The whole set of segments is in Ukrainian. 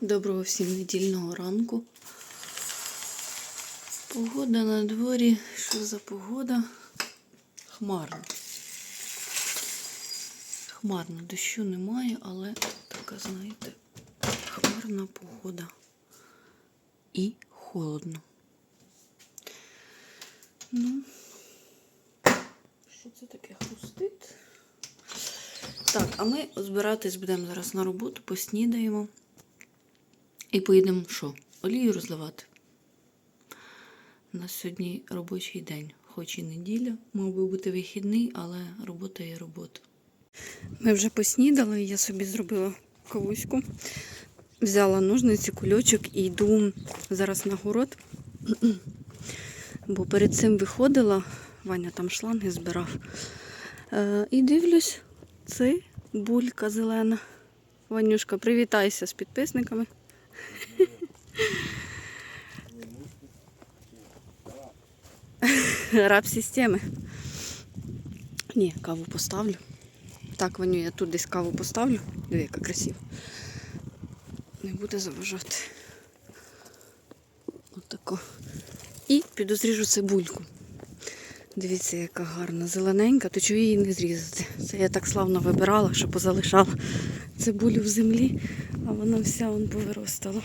Доброго всім недільного ранку. Погода на дворі. Що за погода? Хмарно. Хмарно, дощу немає, але така, знаєте, хмарна погода. І холодно. Ну, що це таке хрустить? Так, а ми збиратись будемо зараз на роботу, поснідаємо. І поїдемо що? Олію розливати. У нас сьогодні робочий день, хоч і неділя, мав би бути вихідний, але робота є робота. Ми вже поснідали, я собі зробила кавуську. Взяла ножниці, кульочок і йду зараз на город. Бо перед цим виходила, Ваня там шланги збирав. Е, і дивлюсь, це булька зелена. Ванюшка, привітайся з підписниками. Раб системи. Ні, каву поставлю. Так, Ваню, я тут десь каву поставлю. Диви, яка красива. Не буде заважати. Отако. І підозріжу цибульку. Дивіться, яка гарна, зелененька, то чого її не зрізати? Це я так славно вибирала, що позалишала цибулю в землі, а вона вся он повиростала.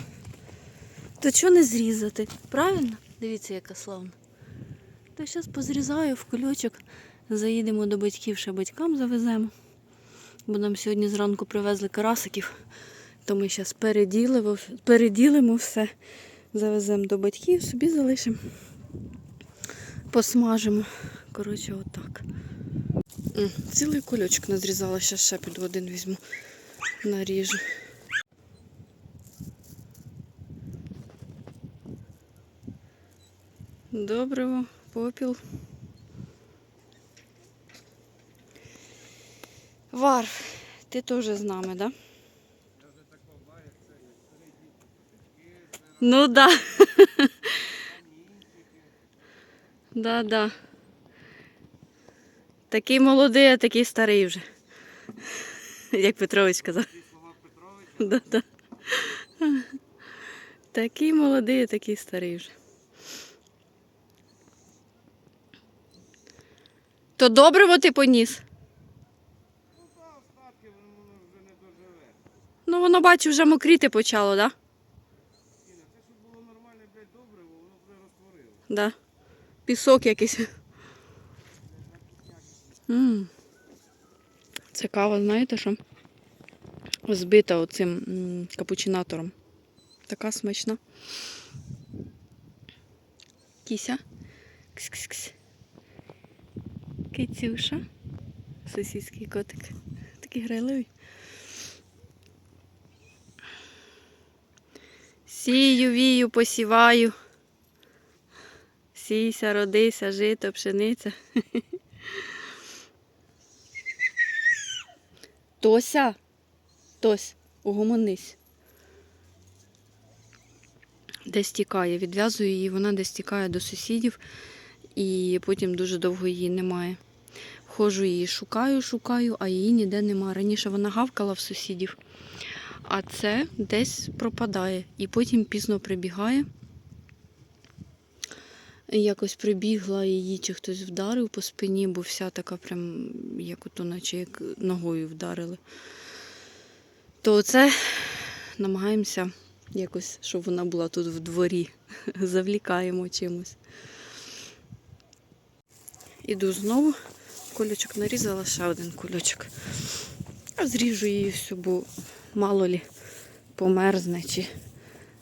То чого не зрізати? Правильно? Дивіться, яка славна. То зараз позрізаю в кульочок, заїдемо до батьків, ще батькам завеземо. Бо нам сьогодні зранку привезли карасиків, то ми зараз переділимо, переділимо все, завеземо до батьків, собі залишимо, посмажимо. Коротше, отак. Цілий кульочок назрізала, зараз ще піду один візьму, наріжу. Доброго, попіл. Вар, ти теж з нами, да? Ну да. да, да. Такий молодий, а такий старий вже. Як Петрович казав. Да, да. Такий молодий, а такий старий вже. То добриво ти поніс? Ну, воно вже не доживе. Ну воно бачу, вже мокріти почало, так? Да? Да. Пісок якийсь. м Це кава, знаєте що? Збита оцим капучинатором. Така смачна. Кіся. Кс-кс-кс. Кицюша. Сусідський котик. Такий грайливий. Сію, вію, посіваю. Сійся, родися, жито, пшениця. Тося, Тось, угомонись. Десь тікає, відв'язую її, вона десь тікає до сусідів і потім дуже довго її немає. Ходжу її, шукаю, шукаю, а її ніде немає. Раніше вона гавкала в сусідів, а це десь пропадає і потім пізно прибігає. Якось прибігла її, чи хтось вдарив по спині, бо вся така прям, як ото, наче як ногою вдарили. То це намагаємося якось, щоб вона була тут в дворі. Завлікаємо чимось. Іду знову. Кульочок нарізала, ще один кульочок. Зріжу її всю, бо мало лі померзне, чи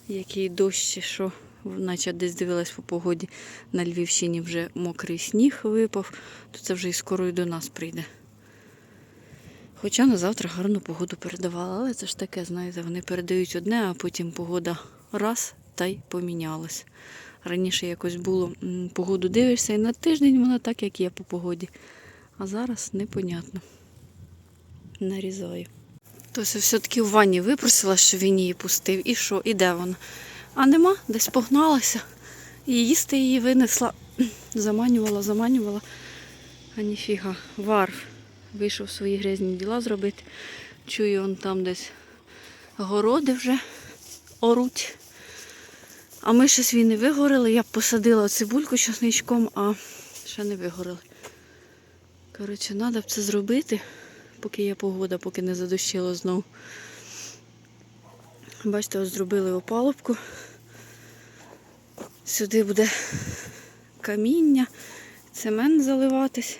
який дощ, чи що. Наче десь дивилась по погоді на Львівщині вже мокрий сніг випав, то це вже і скоро і до нас прийде. Хоча на завтра гарну погоду передавала, але це ж таке, знаєте, вони передають одне, а потім погода раз та й помінялась. Раніше якось було погоду дивишся, і на тиждень вона так, як є по погоді. А зараз непонятно. Нарізаю. Тось все-таки в ванні випросила, що він її пустив. І що? І де вона? А нема, десь погналася. І їсти її винесла. Заманювала, заманювала. А ніфіга. Варф вийшов свої грязні діла зробити. Чую, он там десь городи вже оруть. А ми ще свій не вигорили. Я б посадила цибульку часничком, а ще не вигорили. Коротше, треба б це зробити, поки є погода, поки не задощило знову. Бачите, ось зробили опалубку. Сюди буде каміння, цемент заливатись.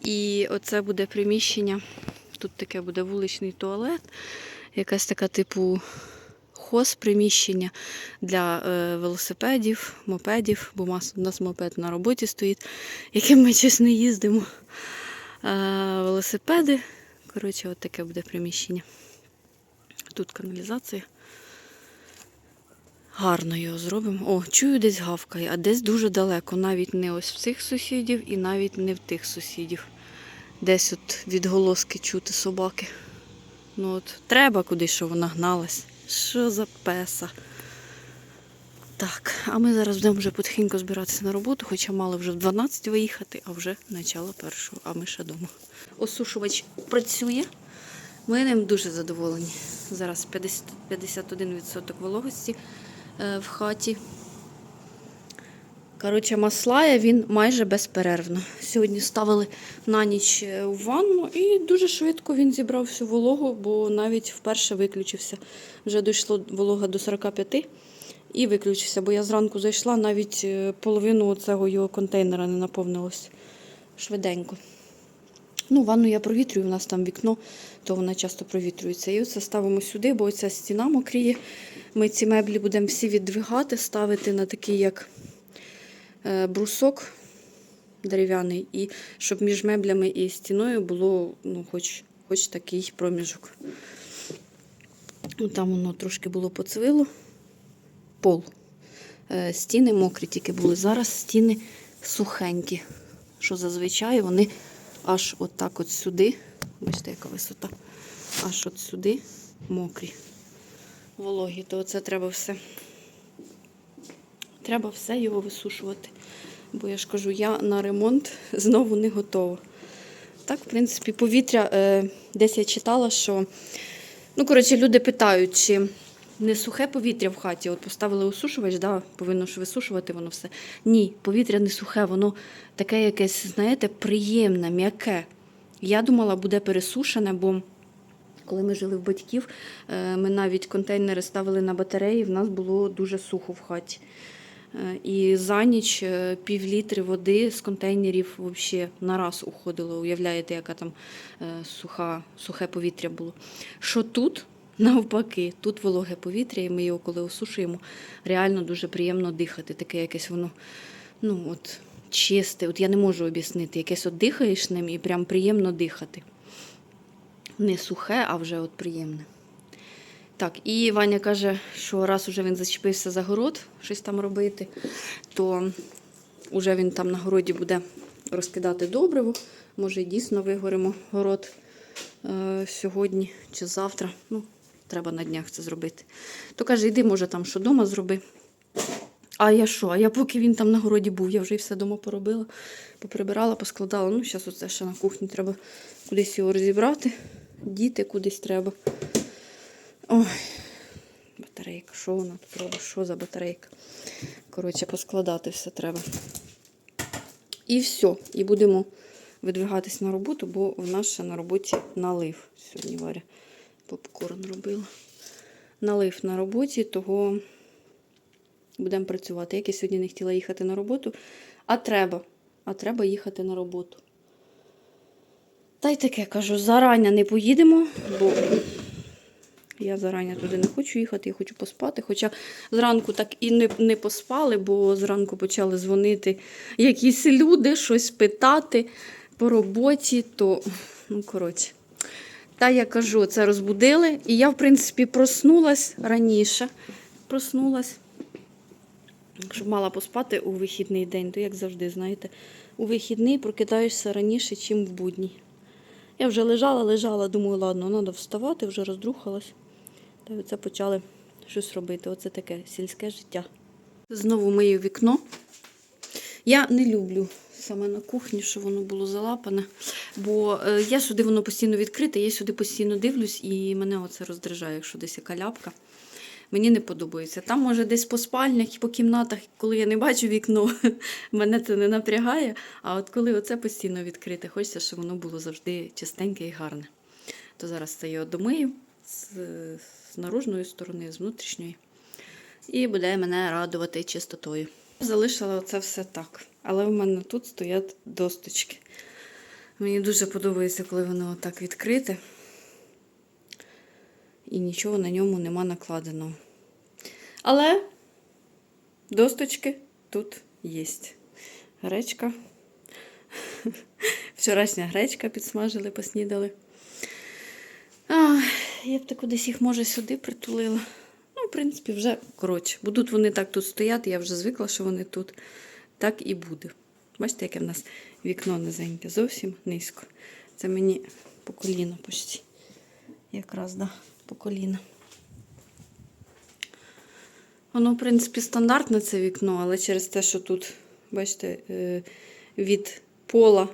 І оце буде приміщення. Тут таке буде вуличний туалет, якась така типу хоз приміщення для е, велосипедів, мопедів, бо у нас, мопед на роботі стоїть, яким ми чесно їздимо. Е, велосипеди. Коротше, от таке буде приміщення. Тут каналізація. Гарно його зробимо. О, чую, десь гавкає, а десь дуже далеко. Навіть не ось в цих сусідів і навіть не в тих сусідів. Десь от відголоски чути собаки. Ну от треба кудись, щоб вона гналась. Що за песа? Так, а ми зараз будемо вже потихеньку збиратися на роботу, хоча мали вже в 12 виїхати, а вже начало першого, а ми ще вдома. Осушувач працює. Ми ним дуже задоволені. Зараз 50, 51% вологості е, в хаті. Коротше, маслає він майже безперервно. Сьогодні ставили на ніч е, у ванну і дуже швидко він зібрав всю вологу, бо навіть вперше виключився. Вже дійшло волога до 45 і виключився, бо я зранку зайшла, навіть е, половину цього його контейнера не наповнилось швиденько. Ну, ванну я провітрюю, у нас там вікно, то вона часто провітрюється. І оце ставимо сюди, бо ця стіна мокріє. Ми ці меблі будемо всі віддвигати, ставити на такий як е, брусок дерев'яний, і щоб між меблями і стіною було ну, хоч, хоч такий проміжок. Ну, Там воно трошки було поцвило. Пол. Е, Стіни мокрі тільки були. Зараз стіни сухенькі. Що зазвичай вони аж отак от сюди. Бачите, яка висота. Аж от сюди мокрі. Вологі. То це треба все. Треба все його висушувати. Бо я ж кажу, я на ремонт знову не готова. Так, в принципі, повітря, е, десь я читала, що. Ну, коротше, люди питають, чи не сухе повітря в хаті. От поставили осушувач, да, повинно ж висушувати воно все. Ні, повітря не сухе, воно таке якесь, знаєте, приємне, м'яке. Я думала, буде пересушене, бо коли ми жили в батьків, е, ми навіть контейнери ставили на батареї, в нас було дуже сухо в хаті. Е, І за ніч е, пів літри води з контейнерів вообще на раз уходило. Уявляєте, яка там е, суха, сухе повітря було. Що тут, навпаки, тут вологе повітря, і ми його, коли осушуємо, реально дуже приємно дихати. Таке якесь воно, ну от, чисте. От я не можу об'яснити, якесь от дихаєш ним і прям приємно дихати. Не сухе, а вже от приємне. Так, і Ваня каже, що раз уже він зачепився за город, щось там робити, то вже він там на городі буде розкидати добриво. Може, дійсно вигоримо город е, сьогодні чи завтра. Ну, треба на днях це зробити. То каже, йди, може, там що дома зроби. А я що? А я поки він там на городі був, я вже і все вдома поробила, поприбирала, поскладала. Ну, зараз оце ще на кухні треба кудись його розібрати. Діти кудись треба. Ой, батарейка, що вона тут робить? Що за батарейка? Коротше, поскладати все треба. І все. І будемо видвигатись на роботу, бо в нас ще на роботі налив. Сьогодні Варя попкорн робила. Налив на роботі, того будемо працювати. Як я сьогодні не хотіла їхати на роботу, а треба. А треба їхати на роботу. Та й таке кажу, зарання не поїдемо, бо я зарані туди не хочу їхати, я хочу поспати. Хоча зранку так і не, не поспали, бо зранку почали дзвонити якісь люди, щось питати по роботі, то, ну, коротше. Та я кажу, це розбудили. І я, в принципі, проснулась раніше. Проснулась, щоб мала поспати у вихідний день, то як завжди, знаєте, у вихідний прокидаєшся раніше, ніж в будній. Я вже лежала, лежала, думаю, ладно, треба вставати, вже роздрухалась. Та й оце почали щось робити. Оце таке сільське життя. Знову мию вікно. Я не люблю саме на кухні, що воно було залапане. Бо е, я сюди воно постійно відкрите, я сюди постійно дивлюсь, і мене оце роздражає, якщо десь яка ляпка. Мені не подобається. Там, може, десь по спальнях і по кімнатах, коли я не бачу вікно, мене це не напрягає. А от коли оце постійно відкрите, хочеться, щоб воно було завжди чистеньке і гарне. То зараз це я домию з, наружної сторони, з внутрішньої. І буде мене радувати чистотою. Залишила це все так. Але в мене тут стоять досточки. Мені дуже подобається, коли воно отак відкрите. І нічого на ньому нема накладеного. Але досточки тут є. Гречка. Вчорашня гречка підсмажили, поснідали. А, я б так кудись їх, може, сюди притулила. Ну, в принципі, вже коротше. Будуть вони так тут стояти, я вже звикла, що вони тут. Так і буде. Бачите, яке в нас вікно низеньке, зовсім низько. Це мені по коліно почти. Якраз, да, по коліно. Воно, в принципі, стандартне це вікно, але через те, що тут, бачите, е, від пола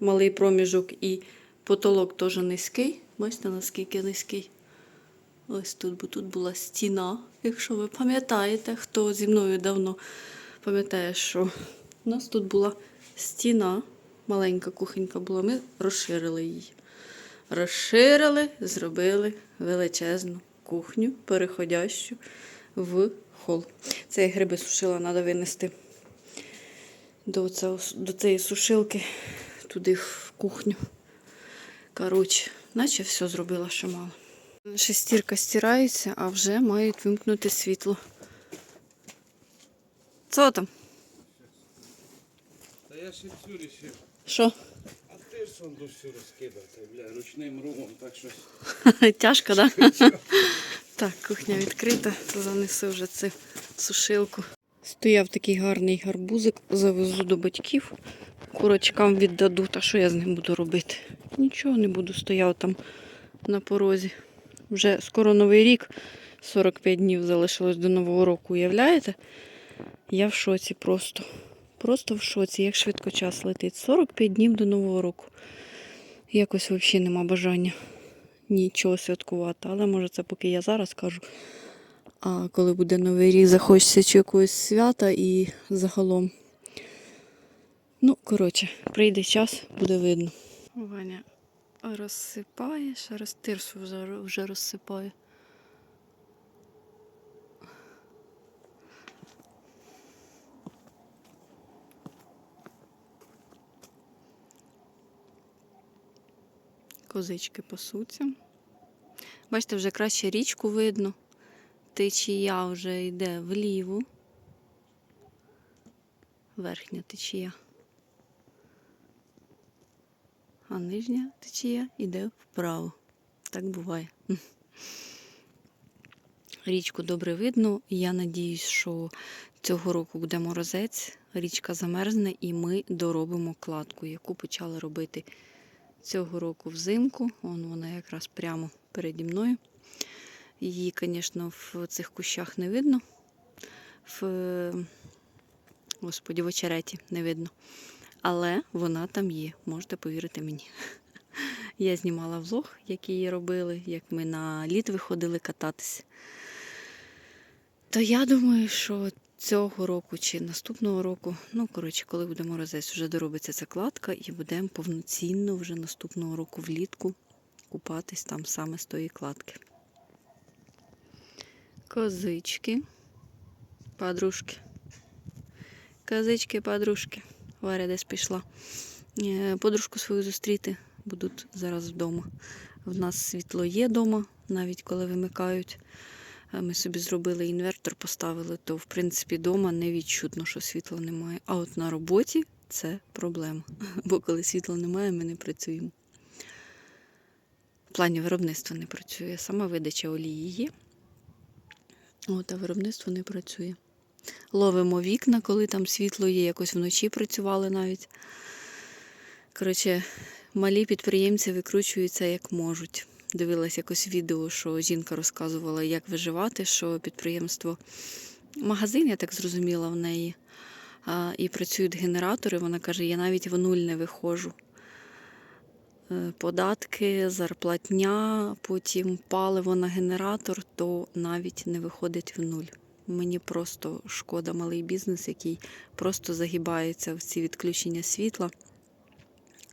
малий проміжок і потолок теж низький. Бачите, наскільки низький. Ось тут, бо тут була стіна. Якщо ви пам'ятаєте, хто зі мною давно пам'ятає, що у нас тут була стіна, маленька кухонька була, ми розширили її. Розширили, зробили величезну кухню, переходящу в хол. Це я гриби сушила, треба винести до, цього, до цієї сушилки туди в кухню. Коротше, наче все зробила, що мало. Шестірка стирається, а вже мають вимкнути світло. Що там? Та я ще цю рішив. Що? А ти ж он до всю розкидати, бля, ручним румом, так щось. Тяжко, так? Так, кухня відкрита, то занесу вже цю сушилку. Стояв такий гарний гарбузик, завезу до батьків. Курочкам віддаду, та що я з ним буду робити? Нічого не буду, стояв там на порозі. Вже скоро новий рік, 45 днів залишилось до Нового року, уявляєте? Я в шоці просто. Просто в шоці, як швидко час летить. 45 днів до Нового року. Якось взагалі нема бажання нічого святкувати. Але може це поки я зараз кажу. А коли буде новий рік, захочеться чи якогось свята і загалом. Ну, коротше, прийде час, буде видно. Ваня розсипає, ще раз тирсу вже, вже розсипає. Козички пасуться. Бачите, вже краще річку видно. Течія вже йде вліво. Верхня течія. А нижня течія йде вправо. Так буває. Річку добре видно. Я надіюсь, що цього року буде морозець, річка замерзне і ми доробимо кладку, яку почали робити цього року взимку. Вон вона якраз прямо переді мною. Її, звісно, в цих кущах не видно. В Господі, в очереті не видно. Але вона там є, можете повірити мені. Я знімала влог, як її робили, як ми на лід виходили кататися. То я думаю, що цього року чи наступного року, ну, коротше, коли буде морозець, вже доробиться ця кладка і будемо повноцінно вже наступного року влітку купатись там саме з тої кладки. Козички, подружки. Козички, подружки. Варя десь пішла. Е, Подружку свою зустріти будуть зараз вдома. В нас світло є вдома, навіть коли вимикають. Е, Ми собі зробили інвертор, поставили, то в принципі вдома не відчутно, що світла немає. А от на роботі це проблема. Бо коли світла немає, ми не працюємо. В плані виробництва не працює. Сама видача олії є. От, а виробництво не працює. Ловимо вікна, коли там світло є, якось вночі працювали навіть. Коротше, малі підприємці викручуються як можуть. Дивилась якось відео, що жінка розказувала, як виживати, що підприємство, магазин, я так зрозуміла, в неї а, і працюють генератори. Вона каже, я навіть в нуль не виходжу. Е, Податки, зарплатня, потім паливо на генератор, то навіть не виходить в нуль. Мені просто шкода малий бізнес, який просто загибається в ці відключення світла.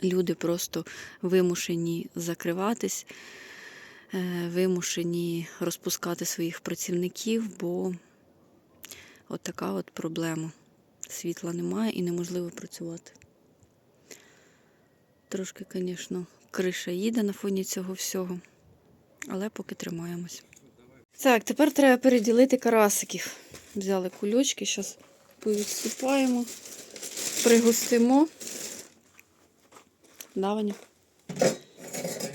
Люди просто вимушені закриватись, е, вимушені розпускати своїх працівників, бо от така от проблема. Світла немає і неможливо працювати. Трошки, звісно, криша їде на фоні цього всього, але поки тримаємось. Так, тепер треба переділити карасиків. Взяли кульочки, зараз повідступаємо, пригостимо. Да, Ваня?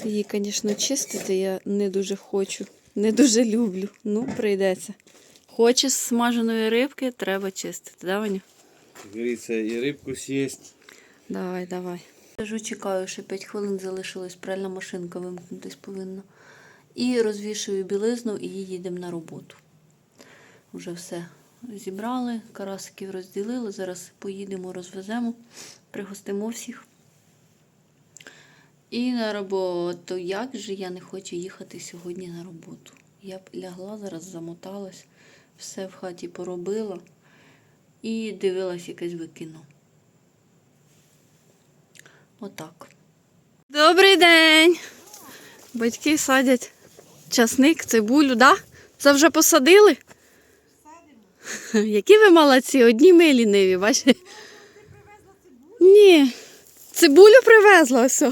Її, звісно, чистити я не дуже хочу, не дуже люблю. Ну, прийдеться. Хочеш смаженої рибки, треба чистити, да, Ваня? Говорится, і рибку з'їсть. Давай, давай. Кажу, чекаю, ще 5 хвилин залишилось, пральна машинка вимкнутись повинна. І розвішую білизну і їдемо на роботу. Вже все зібрали, карасиків розділили. Зараз поїдемо, розвеземо, пригостимо всіх. І на роботу. Як же я не хочу їхати сьогодні на роботу? Я б лягла зараз, замоталась, все в хаті поробила і дивилась якесь би кіно. Отак. Добрий день! Батьки садять часник, цибулю, да? Це вже посадили? Садимо. Які ви молодці, одні ми ліниві, бачите? Ні. Цибулю привезла ось.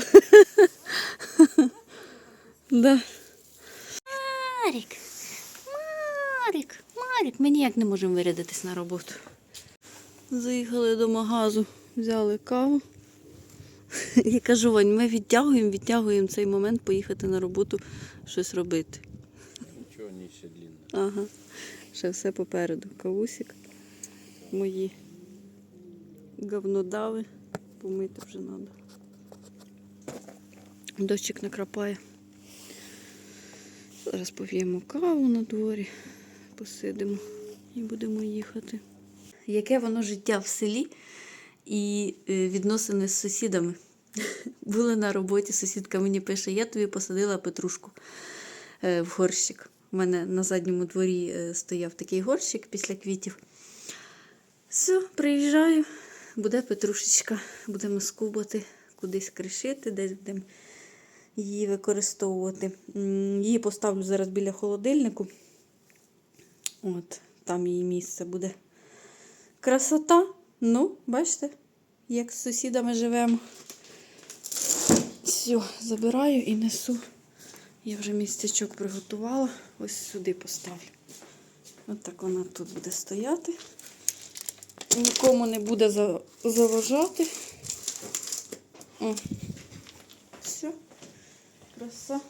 да. Марік, Марік, Марік, ми ніяк не можемо вирядитись на роботу. Заїхали до магазу, взяли каву. Я кажу, Вань, ми відтягуємо, відтягуємо цей момент поїхати на роботу, щось робити. Нічого не ще длинно. Ага. Ще все попереду. Кавусик. Мої говнодави. Помити вже треба. Дощик накрапає. Зараз пов'ємо каву на дворі, посидимо і будемо їхати. Яке воно життя в селі і е, відносини з сусідами. Були на роботі, сусідка мені пише, я тобі посадила петрушку е, в горщик. У мене на задньому дворі е, стояв такий горщик після квітів. Все, приїжджаю, буде петрушечка, будемо скубати, кудись кришити, десь будемо її використовувати. Її поставлю зараз біля холодильнику. От, там її місце буде. Красота. Ну, бачите, як з сусідами живемо. Все, забираю і несу. Я вже містечок приготувала. Ось сюди поставлю. Ось так вона тут буде стояти. Нікому не буде за- заважати. О. Все. Краса.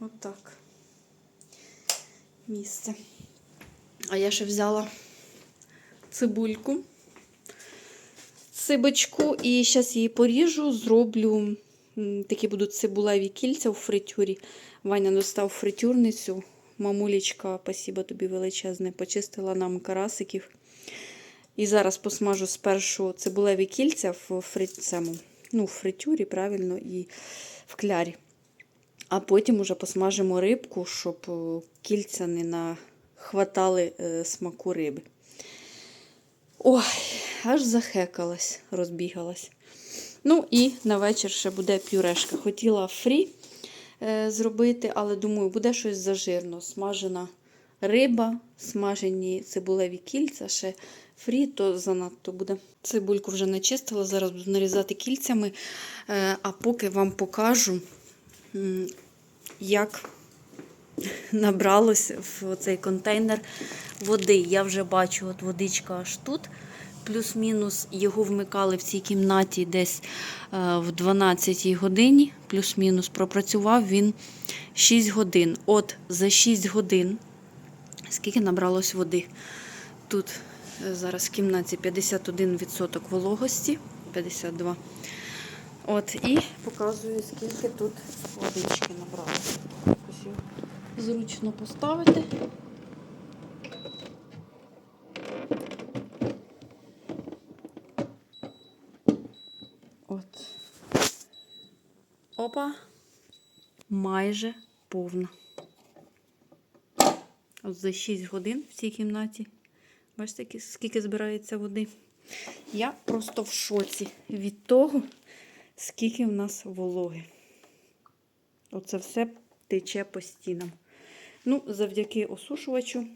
Отак. Місце. А я ще взяла цибульку, цибочку, і зараз її поріжу, зроблю. Такі будуть цибулеві кільця у фритюрі. Ваня достав фритюрницю. Мамулечка, спасибо тобі величезне, почистила нам карасиків. І зараз посмажу спершу цибулеві кільця в фри... цьому, ну, в фритюрі, правильно, і в клярі. А потім уже посмажимо рибку, щоб е, кільця не нахватали е, смаку риби. Ой, аж захекалась, розбігалась. Ну і на вечір ще буде пюрешка. Хотіла фрі е, зробити, але думаю, буде щось зажирно. Смажена риба, смажені цибулеві кільця, ще фрі, то занадто буде. Цибульку вже начистила, зараз буду нарізати кільцями. Е, а поки вам покажу, як набралось в цей контейнер води. Я вже бачу, от водичка аж тут. Плюс-мінус його вмикали в цій кімнаті десь е, в 12 годині. Плюс-мінус пропрацював він 6 годин. От за 6 годин, скільки набралось води? Тут е, зараз в кімнаті 51% вологості, 52. От, і показую, скільки тут водички набралося. Зручно поставити. Опа. Майже повна. От за 6 годин в цій кімнаті. Бачите, скільки збирається води. Я просто в шоці від того, скільки в нас вологи. Оце все тече по стінам. Ну, завдяки осушувачу,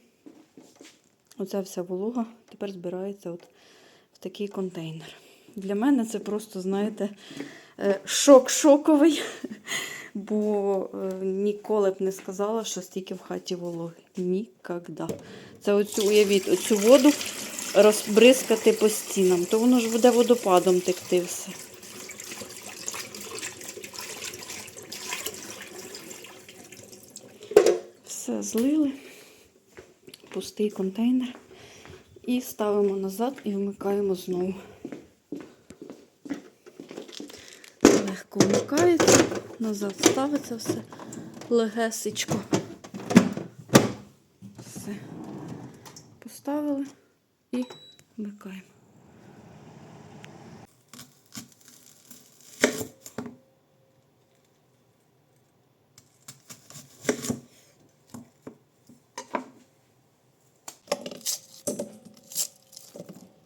оця вся волога тепер збирається от в такий контейнер. Для мене це просто, знаєте, е, шок шоковий, бо е, ніколи б не сказала, що стільки в хаті вологи. Ніколи. Це оцю, уявіть, оцю воду розбризкати по стінам, то воно ж буде водопадом текти все. Все злили, пустий контейнер. І ставимо назад і вмикаємо знову. Назад ставиться все легесечко. Все. Поставили і вмикаємо.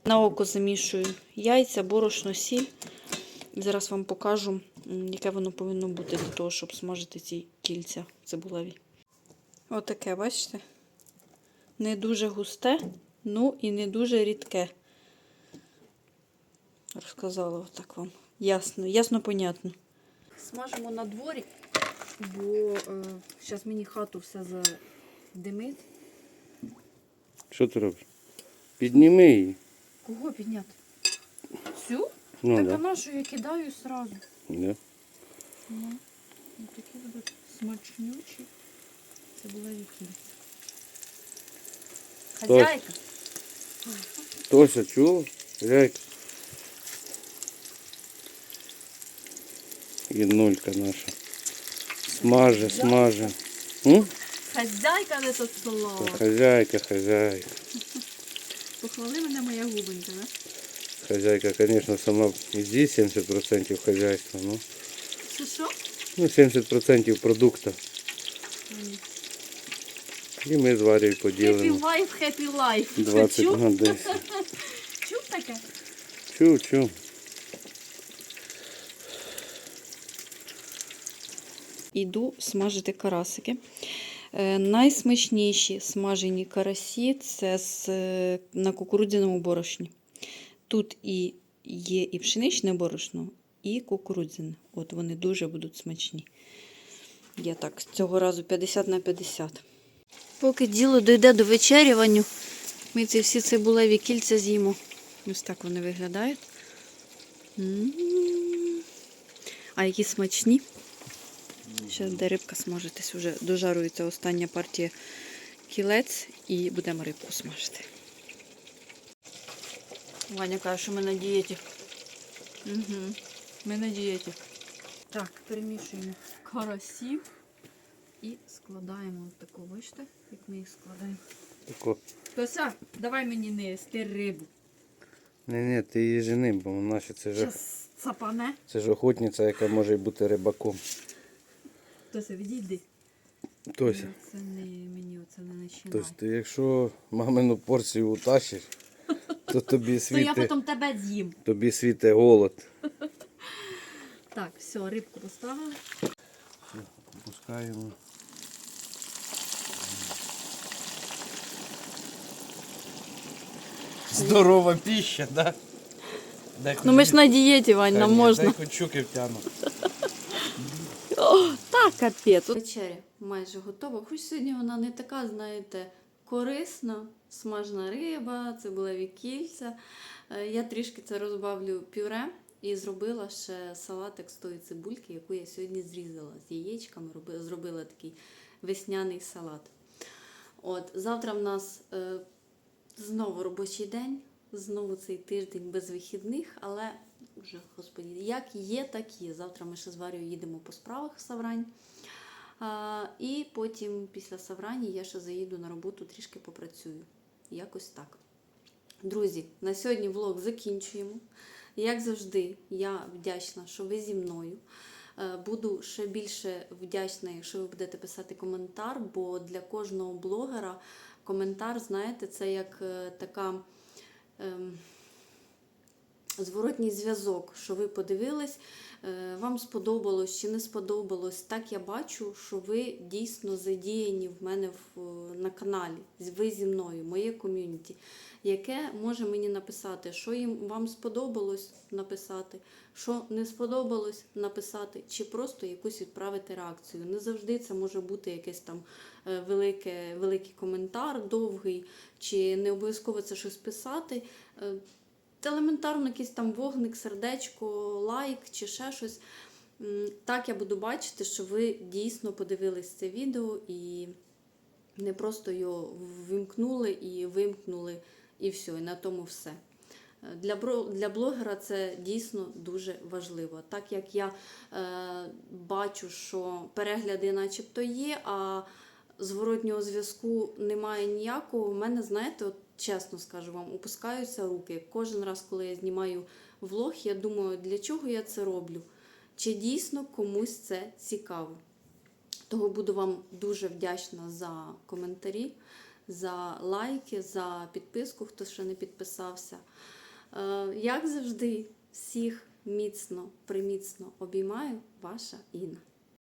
На око замішую яйця, борошно, сіль. Зараз вам покажу, яке воно повинно бути для того, щоб смажити ці кільця цибулеві. Отаке, бачите? Не дуже густе, ну і не дуже рідке. Розказала отак вам. Ясно, ясно, понятно. Смажимо на дворі, бо зараз мені хату все задимить. Що ти робиш? Підніми її. Кого підняти? Цю? Ну, так да. а на що я кидаю сразу. Да. Ну, ну, такі будуть смачнючі. Це була вікільця. Хазяйка. Тося, чула? Гряйка. Єнулька наша. Смаже, смаже. М? Хазяйка не тут Та. Хазяйка, хазяйка. Похвали мене моя губонька, да? Хазяйка, конечно, сама іди 70% хазяйства. Ну, Що що? ну 70% продукту. І ми з Варєю Happy поділимо. happy life. 20 Чув? на 10. Чув таке? Чу, чу. Іду смажити карасики. Е, найсмачніші смажені карасі це з, е, на кукурудзяному борошні. Тут і є і пшеничне борошно, і кукурудзяне. От вони дуже будуть смачні. Я так, цього разу 50 на 50. Поки діло дійде до вечерюванню, ми ці всі цибулеві кільця з'їмо. Ось так вони виглядають. М. А які смачні. Ще де рибка смажитись, вже дожарується остання партія кілець і будемо рибку смажити. Ваня каже, що ми на дієті. Угу. Ми на дієті. Так, перемішуємо карасів і складаємо таку, бачите, як ми їх складаємо. Тако. Тося, давай мені нести рибу. Не, не, ти її жени, бо вона ще це ж, цапане. це ж охотниця, яка може бути рибаком. Тося, відійди. Тося, Це не мені, оце не починай. тобто ти якщо мамину порцію утащиш, то тобі То я потім тебе з'їм. тобі світе голод. Так, все, рибку поставили. Пускаємо. Здорова пища, да? Дай Ну ми ж на дієті, Вань, нам можна. Дай хоч щуки втягну. Так, капець. Вечеря майже готова. Хоч сьогодні вона не така, знаєте, корисна, смажна риба, цибулеві кільця. Е, Я трішки це розбавлю пюре і зробила ще салатик з тої цибульки, яку я сьогодні зрізала з яєчками, зробила такий весняний салат. От, завтра в нас е, знову робочий день, знову цей тиждень без вихідних, але вже, господі, як є, так є. Завтра ми ще з Варією їдемо по справах в Саврань. І потім, після Саврані, я ще заїду на роботу, трішки попрацюю. Якось так. Друзі, на сьогодні влог закінчуємо. Як завжди, я вдячна, що ви зі мною. Е, Буду ще більше вдячна, якщо ви будете писати коментар, бо для кожного блогера коментар, знаєте, це як е, така. ем, зворотній зв'язок, що ви подивились, е, вам сподобалось чи не сподобалось. Так я бачу, що ви дійсно задіяні в мене в, на каналі. Ви зі мною, моє ком'юніті, яке може мені написати, що їм вам сподобалось написати, що не сподобалось написати, чи просто якусь відправити реакцію. Не завжди це може бути якийсь там е, велике, великий коментар, довгий, чи не обов'язково це щось писати. Елементарно якийсь там вогник, сердечко, лайк чи ще щось. Так я буду бачити, що ви дійсно подивились це відео і не просто його вимкнули і вимкнули, і все, і на тому все. Е, Для, для блогера це дійсно дуже важливо. Так як я е, бачу, що перегляди начебто є, а зворотнього зв'язку немає ніякого, у мене, знаєте, от чесно скажу вам, опускаються руки. Кожен раз, коли я знімаю влог, я думаю, для чого я це роблю? Чи дійсно комусь це цікаво? Того буду вам дуже вдячна за коментарі, за лайки, за підписку, хто ще не підписався. Е, Як завжди, всіх міцно, приміцно обіймаю, ваша Інна.